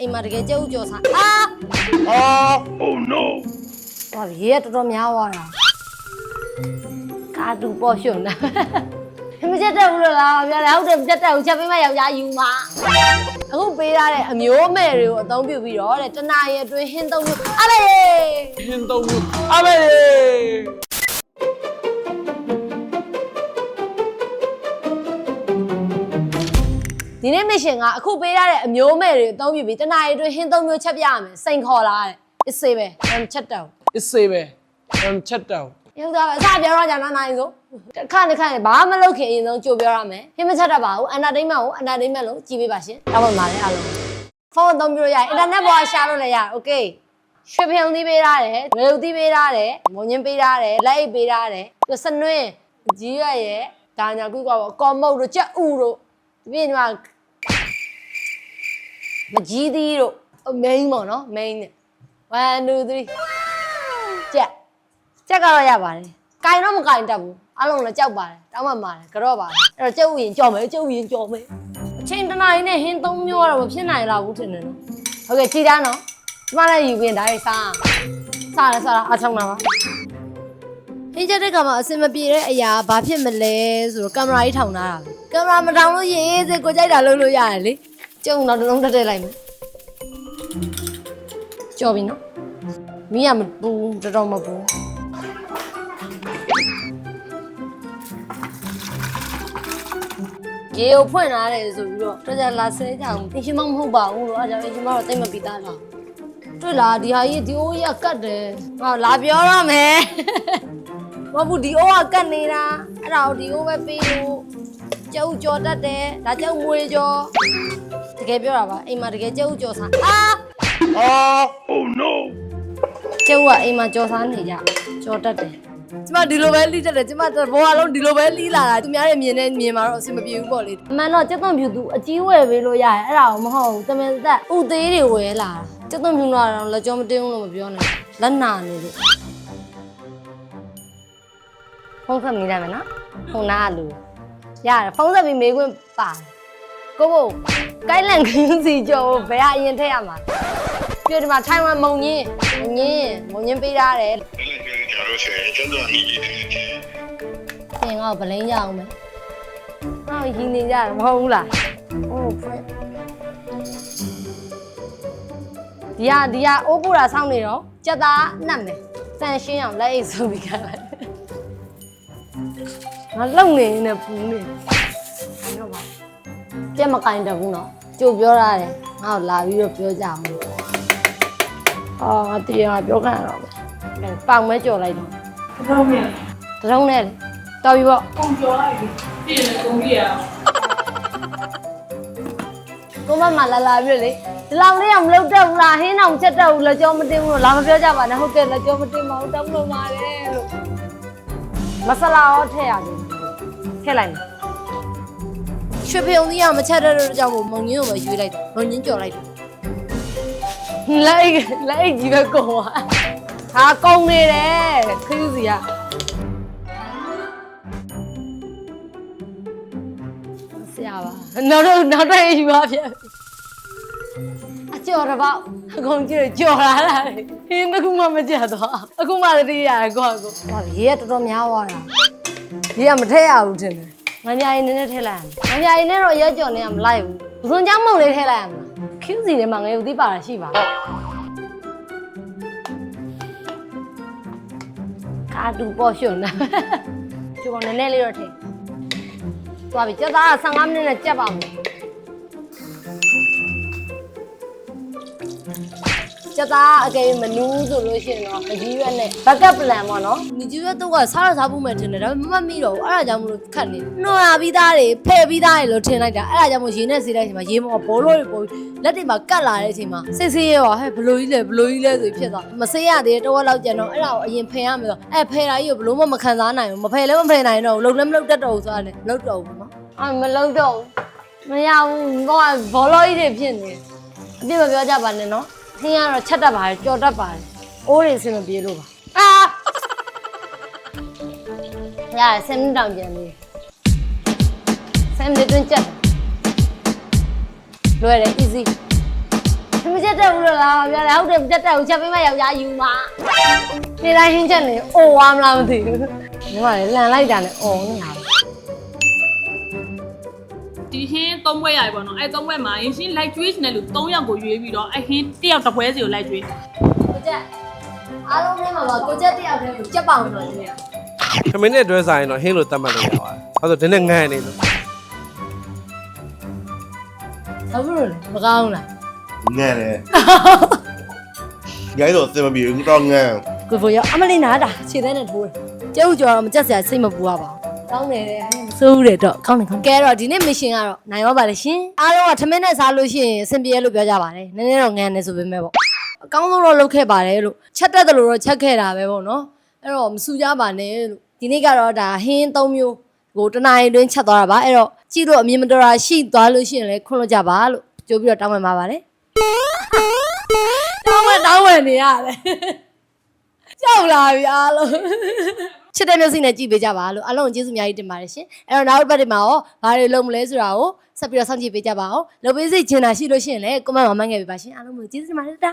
အိမ်မှာတကယ်ကြက်ဥကြော်စားအာ Oh no! ဟောရေကတော်တော်များသွားတာကာတူပေါ်ရှုံတာမကြက်တက်ဘူးလို့လားပြောတယ်ဟုတ်တယ်မကြက်တက်ဘူးချက်ပေးမယောက်ျားယူမှာအခုပေးရတဲ့အမျိုးမဲ့တွေကိုအသုံးပြုပြီးတော့တဲ့တနာရီအတွင်းဟင်းသုံးမျိုးအားလေဟင်းသုံးခုအမေလေ ဒီနေ့ mission ကအခုပေးထားတဲ့အမျိုးမဲ့တွေအသုံးပြုပြီးတနအီတွင်းဟင်းသုံးမျိုးချက်ပြရမယ်စိန်ခေါ်လာတဲ့ is safe ပဲအမ်ချက်တောင် is safe ပဲအမ်ချက်တောင်ရောက်တာပဲအစပြောရကြနားနိုင်ဆိုတစ်ခါတစ်ခါနဲ့ဘာမှမလုပ်ခင်အရင်ဆုံးကြိုပြောရမယ်ဟင်းမချက်တတ်ပါဘူး entertainment ကို entertainment လို့ကြည်ပေးပါရှင်တောက်ပါမှာလေအားလုံးဖုန်းသုံးပြီးတော့ရရင် internet ပေါ်ရှာလို့လည်းရ okay ရွှေဖျုံသီးပေးထားတယ်၊ရေဥသီးပေးထားတယ်၊မုံညင်းပေးထားတယ်၊လက်အိတ်ပေးထားတယ်၊စနွင်းကြီးရရဲ့ဒါညာကွေးကွာပေါ့ကော်မုတ်တို့ကြက်ဥတို့ဒီပြင်က မကြီးသီးတို့ main ပေါ့နော် main နဲ့1 2 3ကြက်ကြက်ကတော့ရပါတယ်။ကင်တော့မကင်တတ်ဘူး။အလုံးလည်းကြောက်ပါတယ်။တောင်းမှပါတယ်။ကြော့ပါတယ်။အဲ့တော့ကျုပ်ဥရင်ကြော်မယ်ကျုပ်ဥရင်ကြော်မယ်။အချိန်တစ်နာရီနဲ့ဟင်းသုံးမျိုးကတော့မဖြစ်နိုင်တော့ဘူးထင်တယ်နော်။ဟုတ်ကဲ့ကြည်သားနော်။ကျမလည်းယူပြင်ဒါရေးစား။စားရစားရအချုံလာပါ။ဟင်းချက်တဲ့ကမှာအစင်မပြေတဲ့အရာဘာဖြစ်မလဲဆိုတော့ကင်မရာကြီးထောင်ထားတာပဲ။ကင်မရာမထောင်လို့ရေးစေကိုကြိုက်တာလုပ်လို့ရတယ်လေ။ ကျုံတော့တစ်လုံးတက်တက်လိုက်မယ်။ကြော်ပြီနော်။မီးကမပူတော်တော်မပူ။ရေကိုဖွင့်လာတယ်ဆိုပြီးတော့တော်ကြလာဆဲကြအောင်အရှင်မမဟုတ်ပါဘူးလို့အဲကြောင့်အရှင်မတော့တိတ်မပြီးသားတော့တွေ့လားဒီဟာကြီးဒီအိုးကြီးကကတ်တယ်ဟောလာပြောရမယ်မဟုတ်ဘူးဒီအိုးကကတ်နေတာအဲ့ဒါကိုဒီအိုးပဲပေးလို့ကျုပ်ကြော်တတ်တယ်ဒါကျုပ်မွေကြော် တကယ်ပြောတာပါအိမ်မှာတကယ်ကျုပ်ကြော်စားအာ Oh no! ကျုပ်ကအိမ်မှာကြော်စားနေကြကြော်တတ်တယ်ကျမဒီလိုပဲလိတတ်တယ်ကျမဘဝလုံးဒီလိုပဲလိလာတာသူများရဲ့မြင်နဲ့မြင်မှာတော့အဆင်မပြေဘူးပေါ့လေအမှန်တော့ကျက်သွန်ဖြူသူအကြီးဝယ်ပေးလို့ရတယ်အဲ့ဒါကိုမဟုတ်ဘူးတမင်သက်ဥသေးတွေဝယ်လာတာကျက်သွန်ဖြူတော့လက်ကြောမတင်းဘူးလို့မပြောနဲ့လက်နာနေလို့ဖုန်းဆက်မိလိုက်မယ်နော်ဖုန်းနာလူရတယ်ဖုန်းဆက်ပြီးမေးခွန်းပါတယ် ကိုကိုကိုင်းလန်ကင်းစီကျော်ဘယ်ဟာအရင်ထည့်ရမှာပြဒီမှာထိုင်ဝမ်မုံညင်းငင်းမုံညင်းပေးထားတယ်ကျွန်တော်ဆိုရင်ကျွန်တော်အမိကြီးတယ်သင်တော့ဗလင်းရအောင်မယ်ဟောရင်နေကြမဟုတ်ဘူးလားအိုးဖွင့်ဒီဟာဒီဟာအိုးပူတာစောင့်နေတော့ကြက်သားနှက်မယ်စန်ရှင်းအောင်လက်အိတ်ဆိုပြီးခါလိုက်ငါလုံနေနေပူနေ ပြက်မကင်တဘူးနော်ကြိုပြောရတယ်ငါ့ကိုလာပြီးတော့ပြောကြအောင်အော်ငါတည်ရပြောခံရတော့မယ်ပေါင်မဲကြော်လိုက်တော့တော့မြင်တရုံးနဲ့လေတော်ပြီပေါ့ပုံပြောလိုက်ပြီပြည့်နေကုန်ပြရအောင်ကိုမမလာလာပြလေဒီလောက်လေးအောင်မလုပ်တတ်ဘူးလားဟင်းအောင်ချက်တတ်ဘူးလက်ကြောမတင်ဘူးလို့လာမပြောကြပါနဲ့ဟုတ်ကဲ့လက်ကြောမတင်ပါဘူးတောင်းလို့ပါတယ်လို့မဆလာရောထည့်ရတယ်ထည့်လိုက်မယ် ရွှေပြုံကြီးကမချက်တတ်တဲ့ကြောင့်မုံညင်းကိုပဲရွေးလိုက်တယ်မုံညင်းကြော်လိုက်တယ်လိုက်လိုက်ကြီးပဲကုန်သွားဟာကုန်နေတယ်ခရီးစီကဆရာပါနောက်တော့နောက်တော့ယူပါဗျာအကျော်တစ်ပေါက်အကုန်ကြည့်ကြော်လာတာလေဟင်းတစ်ခုမှမကြက်တော့အခုမှတတိယရကွာကိုဟောရေကတော်တော်များသွားတာရေကမထည့်ရဘူးထင်တယ် ငညာရင်နည်းနည်းထည့်လိုက်ရမယ်ငညာရင်နဲ့တော့အရက်ကြော်နေရမလိုက်ဘူးဘုံကြောင့်မုံလေးထည့်လိုက်ရမလားခင်းစီထဲမှာငရုတ်သီးပါတာရှိပါကာတူပေါ်ရှုံတာကျုံနည်းနည်းလေးတော့ထည့်သွားပြီကြက်သားက15မိနစ်နဲ့ကြက်ပါမယ် ကျက်သားအကယ်၍မနူးဆိုလို့ရှိရင်တော့အကြီးရွက်နဲ့ backup plan ပေါ့နော်။ညီကြီးရွက်တော့ကစားရစားဖို့မှထင်တယ်ဒါပေမဲ့မမှတ်မိတော့ဘူးအဲ့ဒါကြောင့်မလို့ခတ်နေ။နှော်ရပြီးသားတွေဖယ်ပြီးသားတွေလို့ထင်လိုက်တာအဲ့ဒါကြောင့်မို့ရေနဲ့စေးတဲ့အချိန်မှာရေမောဘောလို့တွေပေါ်လက်တွေမှာကတ်လာတဲ့အချိန်မှာစိတ်ဆေးရောဟဲ့ဘလို့ကြီးလဲဘလို့ကြီးလဲဆိုဖြစ်သွားမဆေးရသေးတော့လောက်ကြံတော့အဲ့ဒါကိုအရင်ဖယ်ရမယ်ဆိုအဲ့ဖယ်တာကြီးကိုဘလို့မှမခံစားနိုင်ဘူးမဖယ်လည်းမဖယ်နိုင်တော့ဘူးလုံလည်းမလုံတတ်တော့ဘူးဆိုတာနဲ့လုံတော့ဘူးနော်။အဲ့မလုံတော့ဘူးမရဘူးဘောကဘောလို့ကြီးတွေဖြစ်နေတယ်အပြစ်မပြောကြပါနဲ့နော် ခင်းကတော့ချက်တတ်ပါတယ်ကြော်တတ်ပါတယ်အိုးတွေအဆင်မပြေလို့ပါအာရဆမ်တောင်ပြန်လေးဆမ်လေးတွင်းချက်လွယ်တယ် easy ခမချက်တက်ဘူးလို့လားပြောတယ်ဟုတ်တယ်မချက်တက်ဘူးချက်ပေးမယောက်ျားယူမှာနေတိုင်းဟင်းချက်နေအိုဝါမလားမသိဘူးညီမလေးလန်လိုက်တာနဲ့အော်နေတာ ဒီဟင်းသုံးဘွဲရပြီပေါ့နော်အဲသုံးဘွဲမှာရင်ရှင်းလိုက်ကျွေးနေလို့၃ယောက်ကိုရွေးပြီးတော့အဲဟင်းတစ်ယောက်တစ်ပွဲစီကိုလိုက်ကျွေးကိုချက်အားလုံးထဲမှာပါကိုချက်တယောက်တည်းကိုချက်ပေါအောင်တော့နေရခမင်းနဲ့တွဲဆိုင်ရင်တော့ဟင်းလို့တတ်မှတ်လို့ရပါတယ်အဲ့ဒါဒီနေ့ငန်းနေလို့ဘာလို့လဲမကောင်းလားငန်တယ်ငိုင်းတော့စင်မပြေဘူးတော့ငန်ကိုဖိုရအမလေးနာတာခြေသေးနဲ့ထိုးတယ်ကျဲဥကျော်တော့မကြက်စရာစိတ်မပူရပါဘူး ကောင်းတယ်တဲ့စိုးဦးတယ်တော့ကောင်းတယ်ကောင်းကဲတော့ဒီနေ့မရှင်ကတော့နိုင်ရောပါလေရှင်အားလုံးကထမင်းနဲ့စားလို့ရှိရင်အဆင်ပြေလို့ပြောကြပါတယ်နည်းနည်းတော့ငန်နေဆိုပေမဲ့ပေါ့အကောင်းဆုံးတော့လုပ်ခဲ့ပါတယ်လို့ချက်တက်တယ်လို့တော့ချက်ခဲ့တာပဲပေါ့နော်အဲ့တော့မစူကြပါနဲ့လို့ဒီနေ့ကတော့ဒါဟင်း၃မျိုးကိုတနင်္လာရီတွင်းချက်သွားတာပါအဲ့တော့ကြည့်လို့အမြင်မတော်တာရှိသွားလို့ရှိရင်လည်းခွင့်လို့ကြပါလို့ကြိုးပြီးတော့တောင်းပန်ပါပါတယ်တောင်းပန်တောင်းပန်နေရတယ်ကြောက်လာပြီအားလုံး ချစ်တဲ့မျိုးစိနဲ့ကြည့်ပေးကြပါလို့အလုံးကျေးဇူးအများကြီးတင်ပါတယ်ရှင်အဲ့တော့နောက်တစ်ပတ်ဒီမှာရောဘာတွေလုပ်မလဲဆိုတာကိုဆက်ပြီးတော့စောင့်ကြည့်ပေးကြပါအောင်လုပ်ပေးစေချင်တာရှိလို့ရှိရင်လည်း comment မှာမှန်းခဲ့ပေးပါရှင်အားလုံးကိုကျေးဇူးတင်ပါတယ်တာ